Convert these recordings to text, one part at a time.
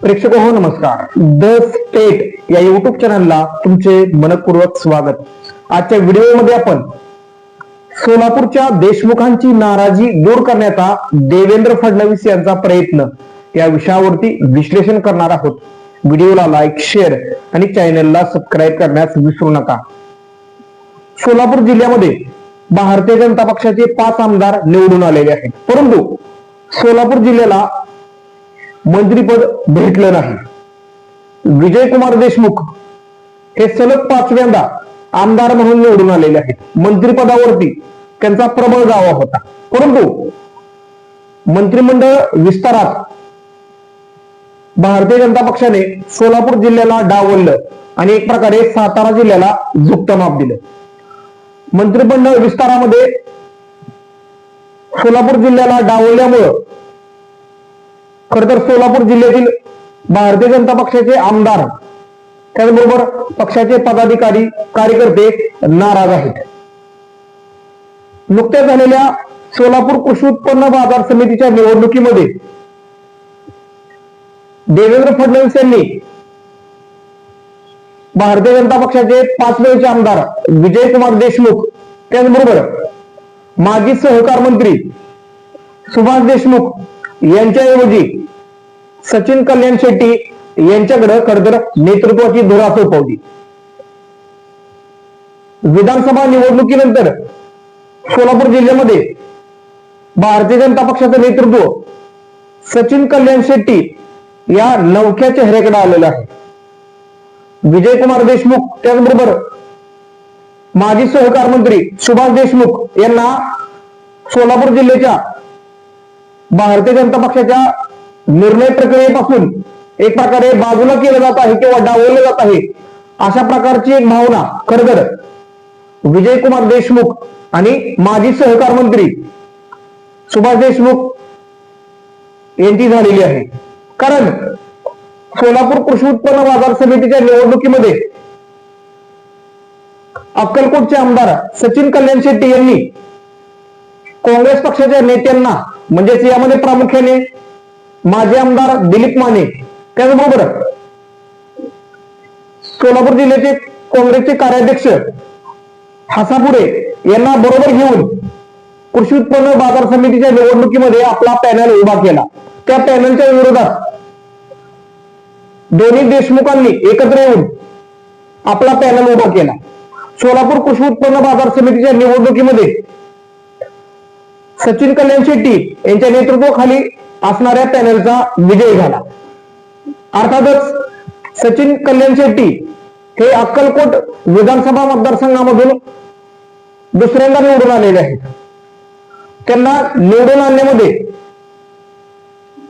प्रेक्षक हो नमस्कार. द स्टेट या युट्यूब चॅनलला तुमचे मनपूर्वक स्वागत. आजच्या व्हिडिओमध्ये आपण सोलापूरच्या देशमुखांची नाराजी दूर करण्याचा देवेंद्र फडणवीस यांचा प्रयत्न या विषयावरती विश्लेषण करणार आहोत. व्हिडिओला लाईक शेअर आणि चॅनलला सबस्क्राईब करण्यास विसरू नका. सोलापूर जिल्ह्यामध्ये भारतीय जनता पक्षाचे पाच आमदार निवडून आलेले आहेत. परंतु सोलापूर जिल्ह्याला मंत्रीपद भेटलं नाही. विजयकुमार देशमुख हे सलग पाचव्यांदा आमदार म्हणून निवडून आलेले आहेत. मंत्रिपदावरती त्यांचा प्रबळ दावा होता. परंतु मंत्रिमंडळ विस्तारात भारतीय जनता पक्षाने सोलापूर जिल्ह्याला डावललं आणि एक प्रकारे सातारा जिल्ह्याला झुकत माप दिलं. मंत्रिमंडळ विस्तारामध्ये सोलापूर जिल्ह्याला डावलल्यामुळं खर तर सोलापूर जिल्ह्यातील भारतीय जनता पक्षाचे आमदार त्याचबरोबर पक्षाचे पदाधिकारी कार्यकर्ते नाराज आहेत. नुकत्याच झालेल्या सोलापूर कृषी उत्पन्न बाजार समितीच्या निवडणुकीमध्ये देवेंद्र फडणवीस यांनी भारतीय जनता पक्षाचे पाच वेळचे आमदार विजयकुमार देशमुख त्याचबरोबर माजी सहकार मंत्री सुभाष देशमुख यांच्याऐवजी सचिन कल्याण शेट्टी यांच्याकडे खरतर नेतृत्वाची धुरा सोपवली. विधानसभा निवडणुकीनंतर सोलापूर जिल्ह्यामध्ये भारतीय जनता पक्षाचं नेतृत्व सचिन कल्याण शेट्टी या नवख्या चेहऱ्याकडे आलेलं आहे. विजयकुमार देशमुख त्याचबरोबर माजी सहकार मंत्री सुभाष देशमुख यांना सोलापूर जिल्ह्याच्या भारतीय जनता पक्षाच्या निर्णय प्रक्रियेपासून एक प्रकारे बाजूला केलं जात आहे किंवा डावलं जात आहे अशा प्रकारची एक भावना खरं तर विजयकुमार देशमुख आणि माजी सहकार मंत्री सुभाष देशमुख यांची झालेली आहे. कारण सोलापूर कृषी उत्पन्न बाजार समितीच्या निवडणुकीमध्ये अक्कलकोटचे आमदार सचिन कल्याण शेट्टी यांनी काँग्रेस पक्षाच्या नेत्यांना म्हणजेच यामध्ये प्रामुख्याने माजी आमदार दिलीप माने. त्याचबरोबर सोलापूर जिल्ह्याचे काँग्रेसचे कार्याध्यक्ष हसापुरे यांना बरोबर घेऊन कृषी उत्पन्न बाजार समितीच्या निवडणुकीमध्ये आपला पॅनल उभा केला. त्या पॅनलच्या विरोधात दोन्ही देशमुखांनी एकत्र येऊन आपला पॅनल उभा केला. सोलापूर कृषी उत्पन्न बाजार समितीच्या निवडणुकीमध्ये सचिन कल्याण शेट्टी यांच्या नेतृत्वाखाली असणाऱ्या पॅनलचा विजय झाला. अर्थातच सचिन कल्याण शेट्टी हे अक्कलकोट विधानसभा मतदारसंघामधून दुसऱ्यांदा निवडून आलेले आहेत. त्यांना निवडून आणण्यामध्ये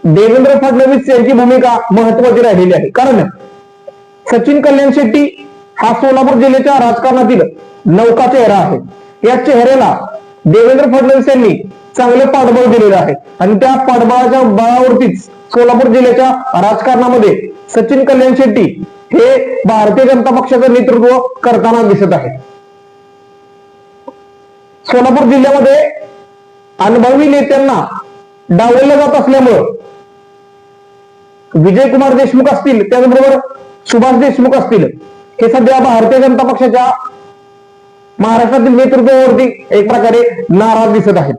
देवेंद्र फडणवीस यांची भूमिका महत्वाची राहिलेली आहे. कारण सचिन कल्याण शेट्टी हा सोलापूर जिल्ह्याच्या राजकारणातील नौका चेहरा आहे. या चेहऱ्याला देवेंद्र फडणवीस यांनी चांगले पाठबळ दिलेलं आहे आणि त्या पाठबळाच्या बळावरतीच सोलापूर जिल्ह्याच्या राजकारणामध्ये सचिन कल्याण शेट्टी हे भारतीय जनता पक्षाचं नेतृत्व करताना दिसत आहे सोलापूर जिल्ह्यामध्ये अनुभवी नेत्यांना डावललं जात असल्यामुळं विजयकुमार देशमुख असतील त्याचबरोबर सुभाष देशमुख असतील हे सध्या भारतीय जनता पक्षाच्या महाराष्ट्रातील नेतृत्वावरती एक प्रकारे नाराज दिसत आहेत.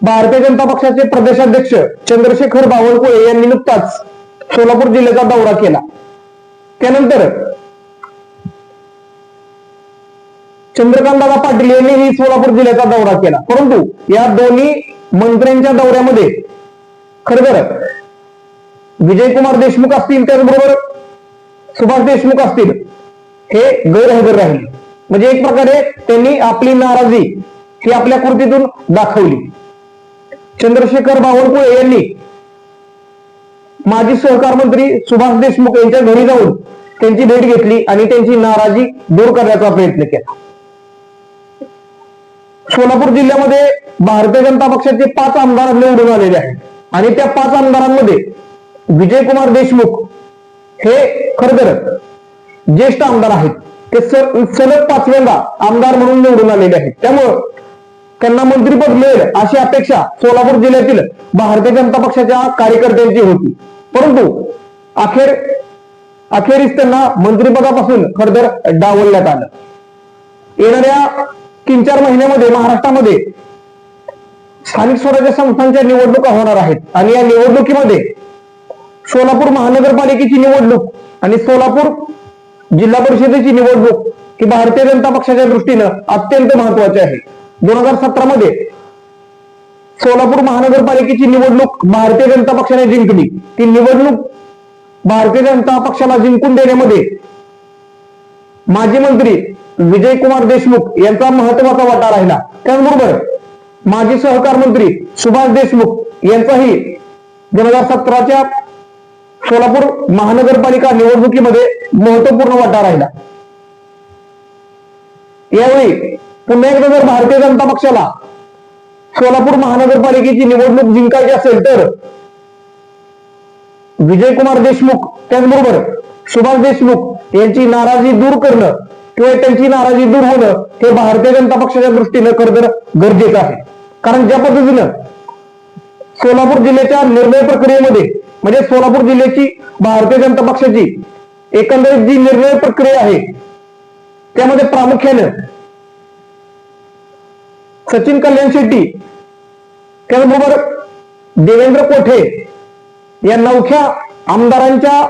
भारतीय जनता पक्षाचे प्रदेशाध्यक्ष चंद्रशेखर बावनकुळे यांनी नुकताच सोलापूर जिल्ह्याचा दौरा केला. त्यानंतर चंद्रकांतदादा पाटील यांनीही सोलापूर जिल्ह्याचा दौरा केला. परंतु या दोन्ही मंत्र्यांच्या दौऱ्यामध्ये खरंतर विजयकुमार देशमुख असतील त्याचबरोबर सुभाष देशमुख असतील हे गैरहजर राहिले. म्हणजे एक प्रकारे त्यांनी आपली नाराजी ही आपल्या कृतीतून दाखवली. चंद्रशेखर बावनकुळे यांनी माजी सहकार मंत्री सुभाष देशमुख यांच्या घरी जाऊन त्यांची भेट घेतली आणि त्यांची नाराजी दूर करण्याचा प्रयत्न केला. सोलापूर जिल्ह्यामध्ये भारतीय जनता पक्षाचे पाच आमदार निवडून आलेले आहेत. आणि त्या पाच आमदारांमध्ये विजयकुमार देशमुख हे खर तर ज्येष्ठ आमदार आहेत. ते सलग पाचव्यांदा आमदार म्हणून निवडून आलेले आहेत. त्यामुळं त्यांना मंत्रीपद मिळेल अशी अपेक्षा सोलापूर जिल्ह्यातील भारतीय जनता पक्षाच्या कार्यकर्त्यांची होती. परंतु अखेर अखेरीस त्यांना मंत्रिपदापासून खरतर डावलण्यात आलं. येणाऱ्या तीन चार महिन्यामध्ये महाराष्ट्रामध्ये स्थानिक स्वराज्य संस्थांच्या निवडणुका होणार आहेत. आणि या निवडणुकीमध्ये सोलापूर महानगरपालिकेची निवडणूक आणि सोलापूर जिल्हा परिषदेची निवडणूक ही भारतीय जनता पक्षाच्या दृष्टीनं अत्यंत महत्वाची आहे. दोन हजार सतरा मध्ये सोलापूर महानगरपालिकेची निवडणूक भारतीय जनता पक्षाने जिंकली. ती निवडणूक भारतीय जनता पक्षाला जिंकून देण्यामध्ये माजी मंत्री विजय कुमार देशमुख यांचा महत्त्वाचा वाटा राहिला. त्याचबरोबर माजी सहकार मंत्री सुभाष देशमुख यांचाही दोन हजार सतराच्या सोलापूर महानगरपालिका निवडणुकीमध्ये महत्त्वपूर्ण वाटा राहिला. यावेळी पुन्हा एकदा जर भारतीय जनता पक्षाला सोलापूर महानगरपालिकेची निवडणूक जिंकायची असेल तर विजयकुमार देशमुख त्याचबरोबर सुभाष देशमुख यांची नाराजी दूर करणं किंवा त्यांची नाराजी दूर होणं हे भारतीय जनता पक्षाच्या दृष्टीनं खरं तर गरजेचं आहे. कारण ज्या पद्धतीनं सोलापूर जिल्ह्याच्या निर्णय प्रक्रियेमध्ये म्हणजे सोलापूर जिल्ह्याची भारतीय जनता पक्षाची एकंदरीत जी निर्णय प्रक्रिया आहे त्यामध्ये प्रामुख्यानं सचिन कल्याण शेट्टी त्याचबरोबर देवेंद्र कोठे या नवख्या आमदारांच्या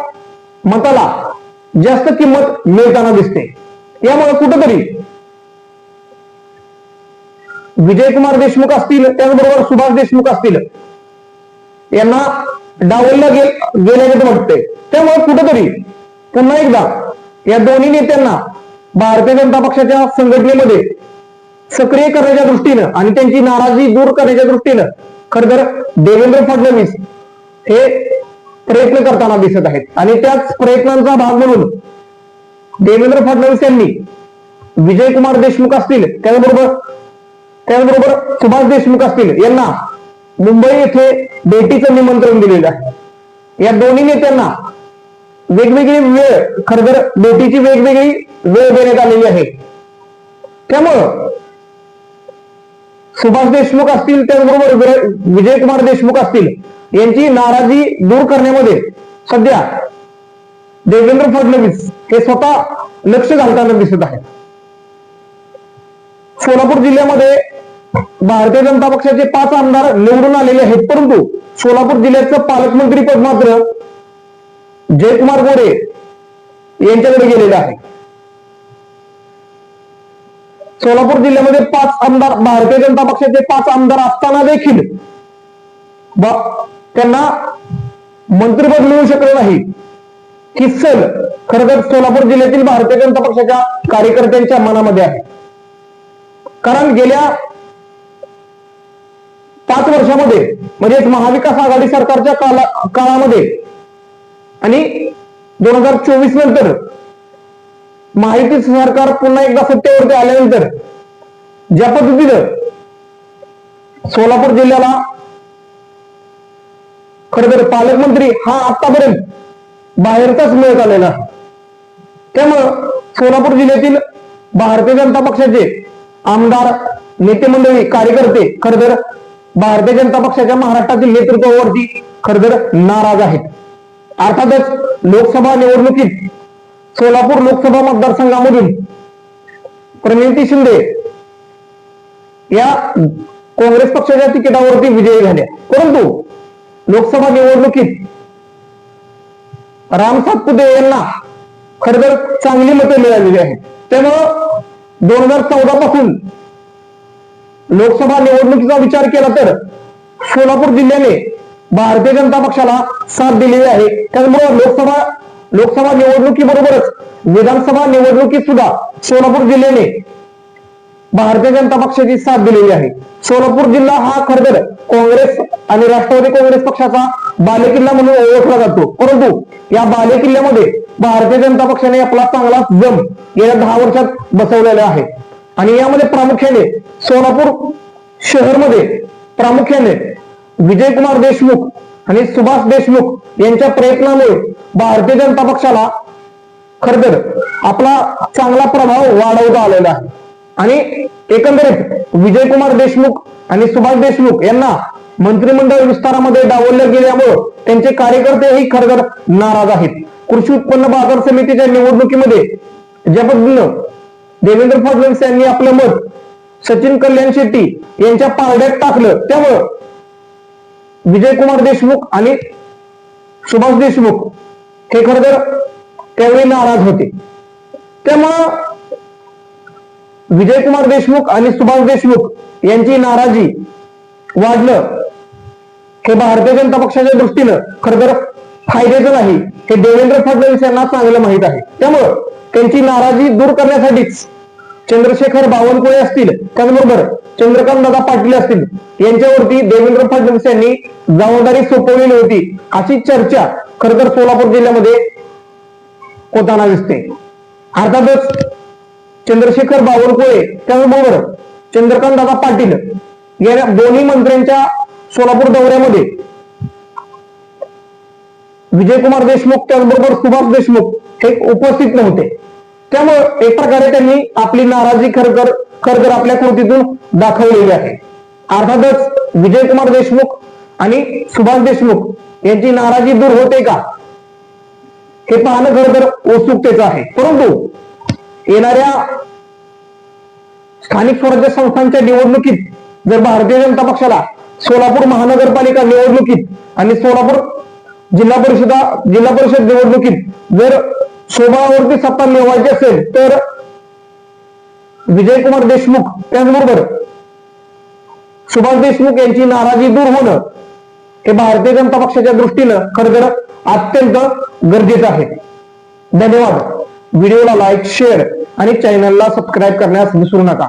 मताला जास्त किंमत मिळताना दिसते. यामुळे कुठंतरी विजयकुमार देशमुख असतील त्याचबरोबर सुभाष देशमुख असतील यांना डावलला गे गेल्याचे वाटतंय. त्यामुळे कुठंतरी पुन्हा एकदा या दोन्ही नेत्यांना भारतीय जनता पक्षाच्या संघटनेमध्ये सक्रिय करण्याच्या दृष्टीनं आणि त्यांची नाराजी दूर करण्याच्या दृष्टीनं खरं तर देवेंद्र फडणवीस हे प्रयत्न करताना दिसत आहेत. आणि त्याच प्रयत्नांचा भाग म्हणून देवेंद्र फडणवीस यांनी विजयकुमार देशमुख असतील त्याचबरोबर त्याचबरोबर सुभाष देशमुख असतील यांना मुंबई येथे भेटीचं निमंत्रण दिलेलं आहे. या दोन्ही नेत्यांना वेगवेगळी वेळ खरं तर भेटीची वेगवेगळी वेळ देण्यात आलेली आहे. त्यामुळं सुभाष देशमुख असतील त्याचबरोबर विजय- विजयकुमार देशमुख असतील यांची नाराजी दूर करण्यामध्ये सध्या देवेंद्र फडणवीस हे स्वतः लक्ष घालताना दिसत आहेत. सोलापूर जिल्ह्यामध्ये भारतीय जनता पक्षाचे पाच आमदार निवडून आलेले आहेत परंतु सोलापूर जिल्ह्याचं पालकमंत्री पद मात्र जयकुमार गोरे यांच्याकडे गेलेलं आहे. सोलापूर जिल्ह्यामध्ये पाच आमदार भारतीय जनता पक्षाचे पाच आमदार असताना देखील त्यांना मंत्रिपद मिळू शकलं नाही. किस्सल खर तर सोलापूर जिल्ह्यातील भारतीय जनता पक्षाच्या कार्यकर्त्यांच्या मनामध्ये आहे. कारण गेल्या पाच वर्षामध्ये म्हणजेच महाविकास आघाडी सरकारच्या काला काळामध्ये. आणि दोन हजार चोवीस नंतर माहिती सरकार पुन्हा एकदा सत्तेवरती आल्यानंतर ज्या पद्धतीनं सोलापूर जिल्ह्याला खर तर पालकमंत्री हा आतापर्यंत बाहेरचाच मिळत आलेला. त्यामुळं सोलापूर जिल्ह्यातील भारतीय जनता पक्षाचे आमदार नेते मंडळी कार्यकर्ते खर तर भारतीय जनता पक्षाच्या महाराष्ट्रातील नेतृत्वावरती खर नाराज आहेत. अर्थातच लोकसभा निवडणुकीत सोलापूर लोकसभा मतदारसंघामधून प्रणिती शिंदे या काँग्रेस पक्षाच्या तिकिटावरती विजयी झाल्या. परंतु लोकसभा निवडणुकीत राम सातपुते यांना खरं तर चांगली मतं मिळालेली आहेत. त्यामुळं दोन हजार चौदा पासून लोकसभा निवडणुकीचा विचार केला तर सोलापूर जिल्ह्याने भारतीय जनता पक्षाला साथ दिलेली आहे. त्यामुळे लोकसभा लोकसभा निवडणुकीबरोबरच विधानसभा निवडणुकीत सुद्धा सोलापूर जिल्ह्याने भारतीय जनता पक्षाची साथ दिलेली आहे. सोलापूर जिल्हा हा खरं तर काँग्रेस आणि राष्ट्रवादी काँग्रेस पक्षाचा बालेकिल्ला म्हणून ओळखला जातो. परंतु या बालेकिल्ल्यामध्ये भारतीय जनता पक्षाने आपला चांगला जम गेल्या दहा वर्षात बसवलेला आहे. आणि यामध्ये प्रामुख्याने सोलापूर शहरमध्ये प्रामुख्याने विजयकुमार देशमुख आणि सुभाष देशमुख यांच्या प्रयत्नामुळे भारतीय जनता पक्षाला खर तर आपला चांगला प्रभाव वाढवता आलेला आहे. आणि एकंदरीत विजयकुमार देशमुख आणि सुभाष देशमुख यांना मंत्रिमंडळ विस्तारामध्ये डावललं गेल्यामुळं त्यांचे कार्यकर्तेही खरगर नाराज आहेत. कृषी उत्पन्न बाजार समितीच्या निवडणुकीमध्ये ज्या पद्धतीनं देवेंद्र फडणवीस यांनी आपलं मत सचिन कल्याण शेट्टी यांच्या पारड्यात टाकलं. त्यामुळं विजयकुमार देशमुख आणि सुभाष देशमुख हे खर तर त्यावेळी नाराज होते. त्यामुळं विजयकुमार देशमुख आणि सुभाष देशमुख यांची नाराजी वाढणं हे भारतीय जनता पक्षाच्या दृष्टीनं खर तर फायद्याचं नाही. हे देवेंद्र फडणवीस यांना चांगलं माहीत आहे. त्यामुळं त्यांची नाराजी दूर करण्यासाठीच चंद्रशेखर बावनकुळे असतील त्याचबरोबर चंद्रकांत दादा पाटील असतील यांच्यावरती देवेंद्र फडणवीस यांनी जबाबदारी सोपवलेली होती. अशी चर्चा खर तर सोलापूर जिल्ह्यामध्ये होताना दिसते. अर्थातच चंद्रशेखर बावनकुळे त्याचबरोबर चंद्रकांत दादा पाटील या दोन्ही मंत्र्यांच्या सोलापूर दौऱ्यामध्ये विजयकुमार देशमुख त्याचबरोबर सुभाष देशमुख हे उपस्थित नव्हते. त्यामुळे एक प्रकारे त्यांनी आपली नाराजी खरतर खरतर आपल्या कृतीतून दाखवलेली आहे. अर्थातच विजयकुमार देशमुख आणि सुभाष देशमुख यांची नाराजी दूर होते का? हे पाहणं खरं तर उत्सुकतेचं आहे. परंतु येणाऱ्या स्थानिक स्वराज्य संस्थांच्या निवडणुकीत जर भारतीय जनता पक्षाला सोलापूर महानगरपालिका निवडणुकीत आणि सोलापूर जिल्हा परिषदा जिल्हा परिषद निवडणुकीत जर शोभावरती सत्ता मिळवायची असेल तर विजयकुमार देशमुख त्याचबरोबर सुभाष देशमुख यांची नाराजी दूर होणं हे भारतीय जनता पक्षाच्या दृष्टीनं खरं तर अत्यंत गरजेचं आहे. धन्यवाद. व्हिडिओला लाईक शेअर आणि चॅनलला सबस्क्राईब करण्यास विसरू नका.